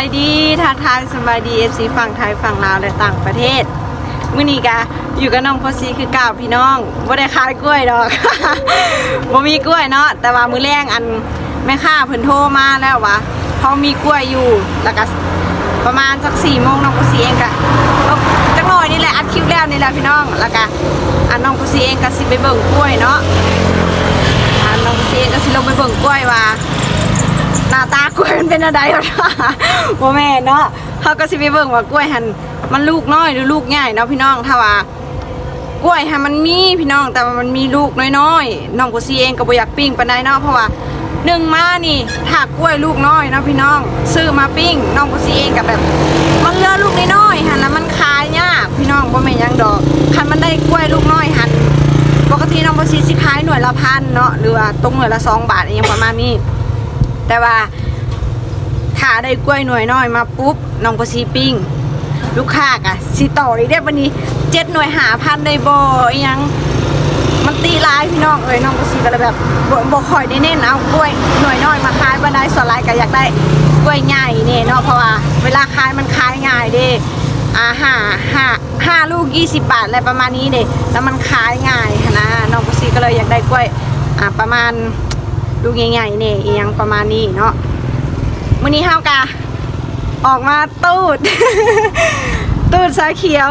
ายดีทักทายสบายดี FC ฝั่งไทยฝั่งลาวและต่างประเทศมื้อนี้กะอยู่กับน้องพอซีคือก่าวพี่น้องบ่ได้ขายกล้วยดอกบ่มีกล้วยเนาะแต่ว่ามือแรงอันแม่ค้าเพิ่นโทรมาแล้วว่าเขามีกล้วยอยู่แล้วก็ประมาณสัก4โมงน้องพอซีเองก็เอาจักหน่อยนี่แหละอัดคลิปแล้วนี่แหละพี่น้องแล้วก็อันน้องพอซีเองก็สิไปเบิ่งกล้วยเนาะอันน้องพอซีเองก็สิลงไปเบิ่งกล้วยว่า หน้าตากล้วยมันเป็นอะไรวะโมแม่เนาะเขาก็สิไปเบิ่งว่ากล้วยหันมันลูกน้อยหรือลูกใหญ่เนาะพี่น้องถ้าว่ากล้วยหันมันมีพี่น้องแต่มันมีลูกน้อยๆน้องกุซีเองก็บ่อยากปิ้งปานใดเนาะเพราะว่าหนึ่งมานี่ถ้ากล้วยลูกน้อยเนาะพี่น้อง ซื้อมาปิ้งน้องกุซีเองกับแบบ มันเลือลูกน้อยๆหันแล้วมันขายยากพี่น้องบ่แม่ยังดอกคันมันได้กล้วยลูกน้อยหันปกติน้องกุซีสิขายหน่วยละพันเนาะหรือว่าตกหน่วยละสองบาทอหยังประมาณนี้ แต่ว่าถ้าได้กล้วยหน่วยน้อยมาปุ๊บน้องก็ซีปิ้ง ลูกค้ากะสิต่ออีกได้วันนี้เจ็ดหน่วยหาพันได้บ่อยังมันตีลายพี่น้องเอ้ยน้องก็ซีก็เลยแบบบ่บ่ค่อยได้เน้นเอากล้วยหน่วยน้อยมาขายบันไดส่วนหลายก็อยากได้กล้วยใหญ่เนี่ยเนาะเพราะว่าเวลาขายมันขายง่ายเด้อ่าห้าห้าห้าลูกยี่สิบบาทอะไรประมาณนี้เด้แล้วมันขายง่ายนนะน้องก็ซีก็เลยอยากได้กล้วยอ่าประมาณ ลูกใหญ่ๆเนี่ยอีหยังประมาณนี้เนาะมื้อนี้เฮากะออกมาตูด ตูดสายเขียว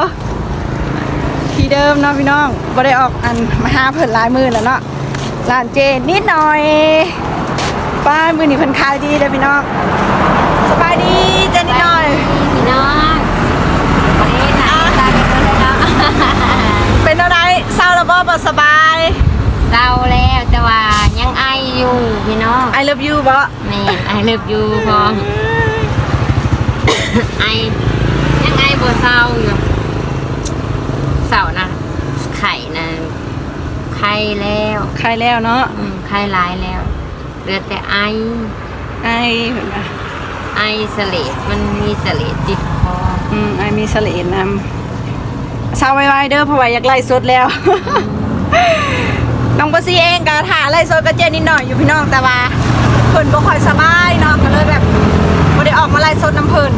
ที่เดิมเนาะพี่น้องบ่ได้ออกอันมาหาเพิ่นหลายมือแล้วเนาะร้านเจนิดหน่อยป้ายมือนี้เพิ่นขายดีเด้อพี่น้องสบายดีเจนิดหน่อยพี่น้องวันนี้หนาตาเป็นคนเลยเนาะเป็นอะไรเศร้าแล้วบ่บ่สบายเศร้าแล้วแต่ว่า ยังไออยู่พี่น้อง I love you บ่ แม่ไอเลิฟยูพร้อม ไอยังไอบ่เศร้าอยู่เศร้านะ ไข่นะไข่แล้วใครแล้วเนาะ อืมไข่ร้ายแล้วเหลือแต่ไอ ไอเพิ่นว่าไอเสเลดมันมีเสเลดติดคออืมไอมีเสลดนำเศร้าไว้ๆเด้อเพราะว่าอยากไล่สดแล้ว น้องปซีเองก็ถ่าไล่สดกับเจนนิดหน่อยอยู่พี่น้องแต่ว่าเพิ่นบ่ค่อยสบายเนาะก็เลยแบบบ่ได้ออกมาไล่สดน้ำเพิ่น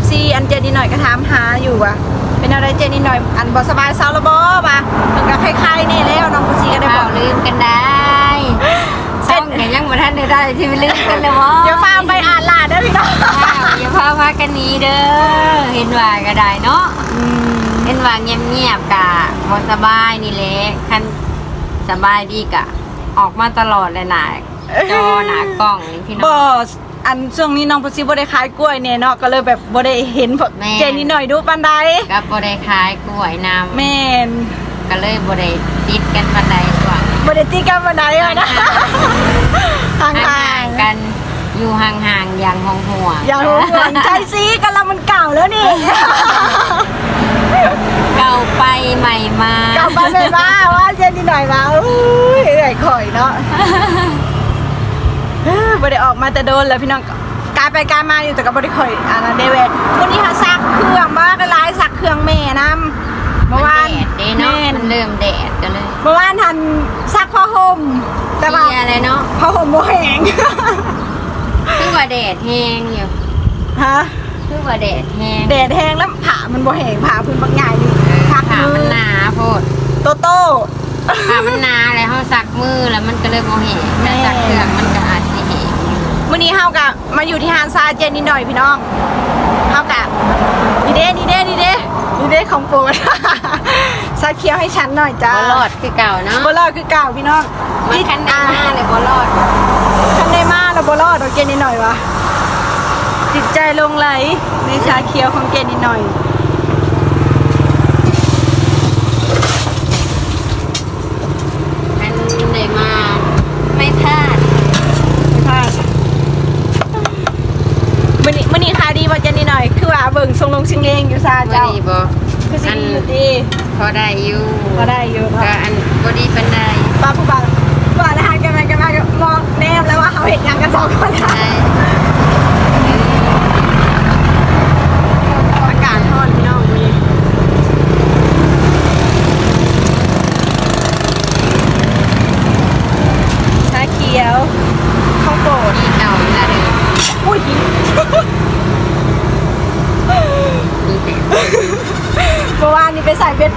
FC อันเจนนิดหน่อยก็ถามหาอยู่ว่าเป็นอะไรเจนนิดหน่อยอันบ่สบายเศร้าแล้วบ่ป่ะเพิ่นก็คล้ายๆนี่แล้วน้องปซีก็ได้บเฝ้าอกลืมกันได้ซ่องกันยังบ่ทันได้ได้ที่ไปลืมกันเลยวะเดี๋ยวฟ้าไปอ่านลาดเด้อพี่น้องอ้าวอย่าพาพากันหนี้เด้อเห็นว่าก็ได้เนาะอืมเห็นว่าเงียบๆกะบ่สบายนี่แหละคัน สบายดีกะ ออกมาตลอดเลยน่ะจอหน้ากล้องนี่พี่น้บ่องอันช่วงนี้น้องปซีบ่ได้ขายกล้วยเนี่ยเนาะก็เลยแบบบ่ได้เห็นพวกแม่ เจนนิดหน่อยดูปานใดก็บ่ได้ขายกล้วยนำแม่นก็เลยบ่ได้ติดกันปานใดช่วงบริติกันวันไหนอะนะห่างห่าห่างงๆกันอยู่ห่างๆอย่างห่วงๆอย่าหัวห่วงใจซีกันแล้วมันเก่าแล้วนี่ เก่าไปใหม่มาเก่าไปเลยว่าว่าเจนนี่หน่อยมาอุ้ยเอื่อยข่อย เนาะบริออกมาแต่โดนแล้วพี่น้องกายไปกายมาอยู่แต่ก็บริข่อยอันนั้นเดเวทวันนี้หาซักเครื่องมากหลายซักเครื่องแม่น้ำเมื่อวานแดดเด้เนาะแม่นมันเริ่มแดดกันเลยเมื่อวานทันซักผ้าห่มแต่ว่าเหียอะไรเนาะผ้าห่มโมแห้งคือว่าแดดแห้งอยู่ฮะคือว่าแดดแห้งแดดแห้งแล้วผ่ามันบ่แห้งผ่าพื้นบางใหญ่นี่ซักขามืมันอหนาโพดโตโต้ ขามันหนาแล้วเขาสักมือแล้วมันก็เลยโมเหงแม่ถ้าสักเครื่องมันก็อาจสิเหงมื่อนี้เฮากะมาอยู่ที่ฮานซาเจนนิดหน่อยพี่น้องเฮากะนี่เด้นี่เด้นี่เด้นี่เด้ของโปรด ซาเคียวให้ฉันหน่อยจ้าบ่รอดคือเก่าเนาะบรอดคือเก่าพี่น้องมันคันได้หน้าเลยบ่รอดคันได้มาแล้วบรอดเอาเจนนิดหน่อยวะจิตใจลงไหลในชาเคียวของเจนนิดหน่อย มันได้มาไม่พลาด ไม่พลาดมื่อนี้มื่อนี้ขายดีว่าเจนนิดหน่อย คือว่าเบิ่งทรงลงชิงเลงอยู่ซา บ่ เจ้า ดีบ่ คือสิ อัน ดีอยู่ดี พอได้อยู่ก็ได้อยู่ก็เนาะอันบ่ดีปานใด ป้าผู้บ่าวก่อนนะคะกันมากันมาก็มองแนมแล้วว่าเขาเห็นยังกันสองคนนะ ได้ อากาศร้อนพี่น้องมีชาเขียวข้าวโพด ที่เก่าละเด้อ อุ้ย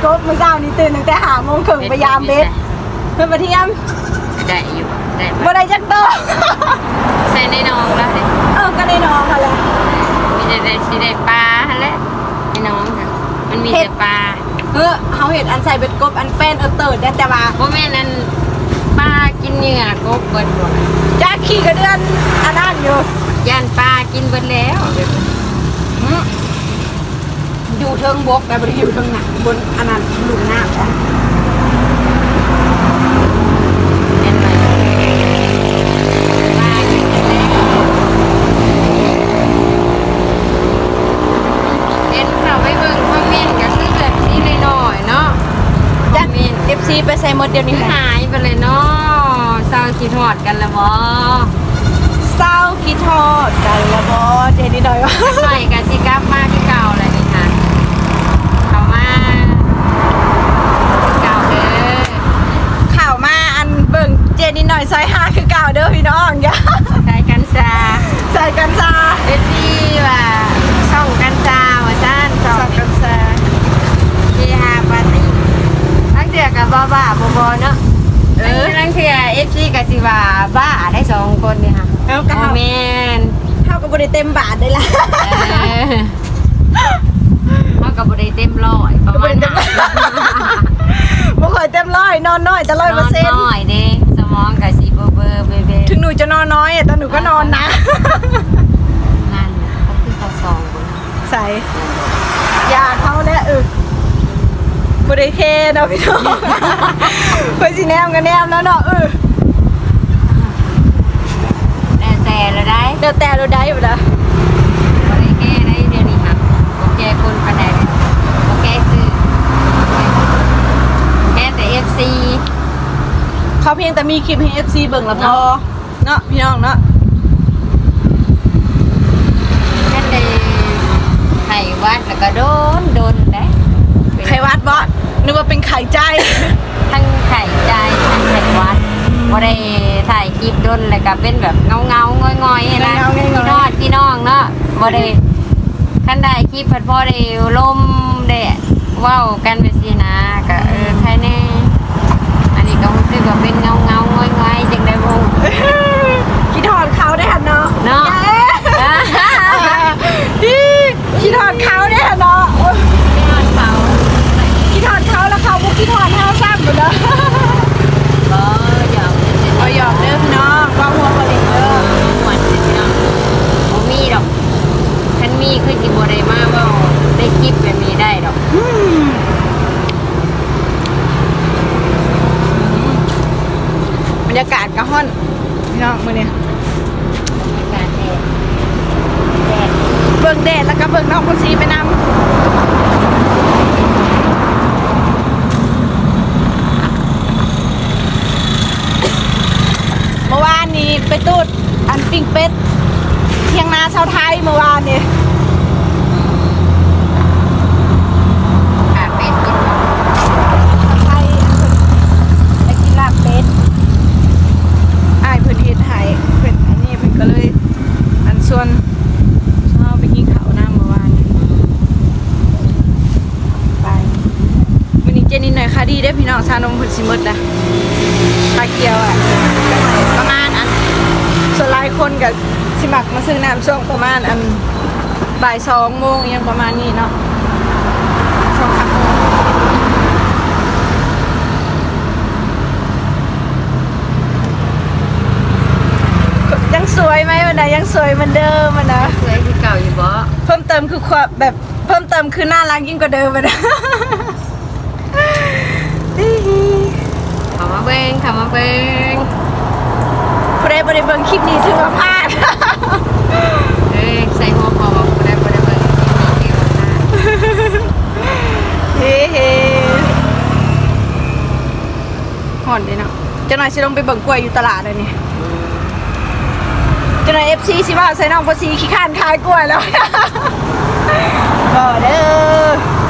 เบ็ดกบมื้อเช้านี่ตื่นตั้งแต่5โมงครึ่งพยายามเบ็ดเพื่อนมาเที่ยมได้อยู่ได้บ่ได้จักโตใส่ในน้องแล้วเด้เออก็ได้นอนค่ะแหละมีแต่ได้สิได้ปลาหั่นแหละไอ้น้องค่ะมันมีแต่ปลาเออเฮาเห็นอันใส่เบ็ดกบอันเป็นเออเติร์ดได้แต่ว่าบ่แม่นอันปลากินเหงื่อกบเบิดบ่จ้าขี่กระเดือนอันนั้นอยู่ย่านปลากินเบิดแล้วอืม อยู่เทิงบกแต่บ่ได้อยู่เทิงหนังบนอันนั้นลุงหน้าจ้ะเห็นไหมปลากินเบิดแล้วเห็นเขาไปเบิ่งคอมเมนต์ก็คือแบบนี้น้อยๆเนาะคอมเมนต์เอฟซีไปใส่หมดเดียวนี้ค่ะหายไปเลยเนาะเศร้าคิดหอดกันแล้วบ่เศร้าคิดทอดกันละบอเจนี่หน่อยวะหน่อยกันสิกลับมาที่เก่าเลยนี่ค่ะเขามาที่เก่าเด้อ ข่าวมาอันเบิ่งเจนี่หน่ อยซอยห้าคือเก่าเด้อพี่น้องอย่าใช้กันซาใส่กันซาเอซี่ว่าช่องกันซาว่าซ่านช่องใส่กันซาเฮฮาปาร์ตี้ตั้งเถื่อกับบ้าบ้าบอบเนาะเออตั้งเถื่อเอฟซีกับสิว่าบ้าได้สองคนนี่ค่ะแล้วก็โอเฮาแมนเฮาก็บ่ได้เต็มบาทได้ละเออเขากับบได้เต็มร้อยประมาณนั้นบ่ค่อยเต็มร้อยนอนน้อยจะร้อยเปอร์เซ็นต์ น้อยเด้ส มองกับสีเบอร์เบอร์เบเบถึงหนูจะนอนน้อยอะแต่หนูก็นอนนะงานเขาคือเขาสองคนใส่ยาเขาแน่เออบ่ได้เคเนาะพี่น้องเพิ่นสิแนมกันแนมแล้วเนาะเออแต่แต่ละได้เดี๋ยวแต่เราได้อยู่นะบริแก้ได้เดี๋ยวนี้ค่ะโอเคคนคะแนนโอเคคือแค่แต่เอฟซี เขาเพียงแต่มีคลิปให้ FC เบิ่งและพอเนาะพี่น้องเนาะแค่แต่ไข่วัดแล้วก็โดนโดนได้ไขวัดบ่นึกว่าเป็นไข่ใจ ทั้งไข่ใจทั้งไข่วัดบ่ได้ถ่ายคลิปโดนแล้วก็เป็นแบบเงาเงาๆง่อยๆนะเงาๆง่อยๆ พี่น้องพี่น้องเนาะบ่ได้คันได้คลิปเพิ่นพอได้ลมได้เว้ากันไปสินะก็เออใครแน่อันนี้ ก็รู้สึกว่าเป็นเงาเงาๆง่อยๆจังได้บ่คิดถอดเขาได้หันเนาะเนาะพี่คิดถอดเขาได้หันเนาะ ไม่ฮอดเขา คิดถอดเขาแล้วเขาบุกคิดถอดเท้าซ้ำหมดเลย บ่หยอกเล่นๆ เอาหยอกเด้อพี่น้องว่าหัวบริเด้อ หวานเด้อพี่น้องบ่มีดอกคันมีคือสิบ่ได้มาเว้าได้คลิปแบบนี้ได้ดอก อืมบรร ยากาศกระห้อนพี่น้องมื้อนี้การแดดแดดเบิ่งแดดแล้วก็เบิ่งน้องคนซีไปนำเมื่อวานนี้ไปตูดอันปิ้งเป็ดเที่ยงนาชาวไทยเมื่อวานนี้ ขาเป็ดกิน ชาวไทยอันเพิ่นไปกินลาบเป็ดอ้ายเพิ่นเฮ็ดให้เพิ่นอันนี้เพิ่นก็เลย อันส่วนชอบไปกินข้าวหน้าเมื่อวานนี้ ไป วันนี้เจนินหน่อยค่ะดีได้อพี่น้องชานมผุดสิหมดนะชาเกียวอะประมาณอันส่วนหลายคนกับสิมักมาซื้อน้ำช่วงประมาณอันบ่ายสองโมงอิหยังประมาณนี้เนาะสองสามโมงยังสวยไหมวันไหนยังสวยเหมือนเดิมมันนะสวยคือเก่าอยู่บ่เพิ่มเติมคือความแบบเพิ่มเติมคือน่ารักยิ่งกว่าเดิมอะนะ เขามาเบิ่งเขามาเบิ่งผู้ใดบริเบิงคลิปนี้ถือว่าพลาดเอ้ยใส่หัวพอบ่ได้บ่ได้เบิ่งมีเกี่ยวกับเฮ้เฮ้ห่อนดีเนาะเจ้าหน่อยสิลงไปเบิ่งกล้วยอยู่ตลาดเลยนี่เจ้าหน่อยเอฟซีสิว่าใส่น้องภาษีขี้ข้านขายกล้วยแล้วก็เด้อ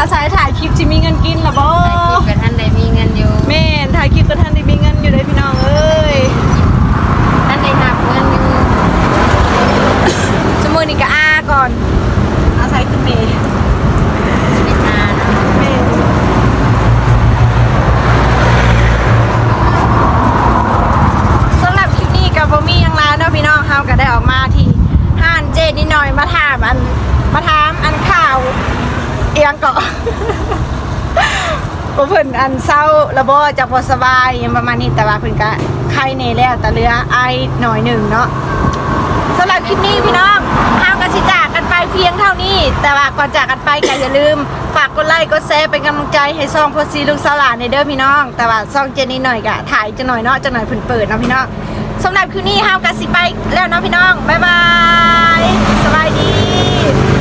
อาศัยถ่ายคลิปที่มีเงินกินละบ่ายคลิปกับท่านได้มีเงินอยู่เมนถ่ายคลิปกับท่านได้มีเงินอยู่เลยพี่น้องเอ้ยท่านได้หักเงินอยู่ชั่วโมงนี้ก็อาก่อนอาศัยคุณเมย์ เพิ่นอันเศร้าระบ่จากบ่สบายยังประมาณนี้แต่ว่าเพิ่นก็ไข้แน่แล้วแต่เหลือไอหน่อยหนึ่งเนาะสำหรับคลิปนี้พี่น้องห้ามกันสิจากกันไปเพียงเท่านี้ แต่ว่าก่อนจากกันไปก็อย่าลืม ฝากกดไลค์กดแชร์เป็นกำลังใจให้ซ่องโพสีลูกสาลานในเด้อพี่น้อง แต่ว่าซ่องเจนนี่หน่อยก็ถ่ายจะหน่อยเนาะจะหน่อยเพิ่นเปิดเนาะพี่น้องสำหรับคืนนี้ห้ามกันสิไปแล้วเนาะพี่น้องบ๊ายบายดี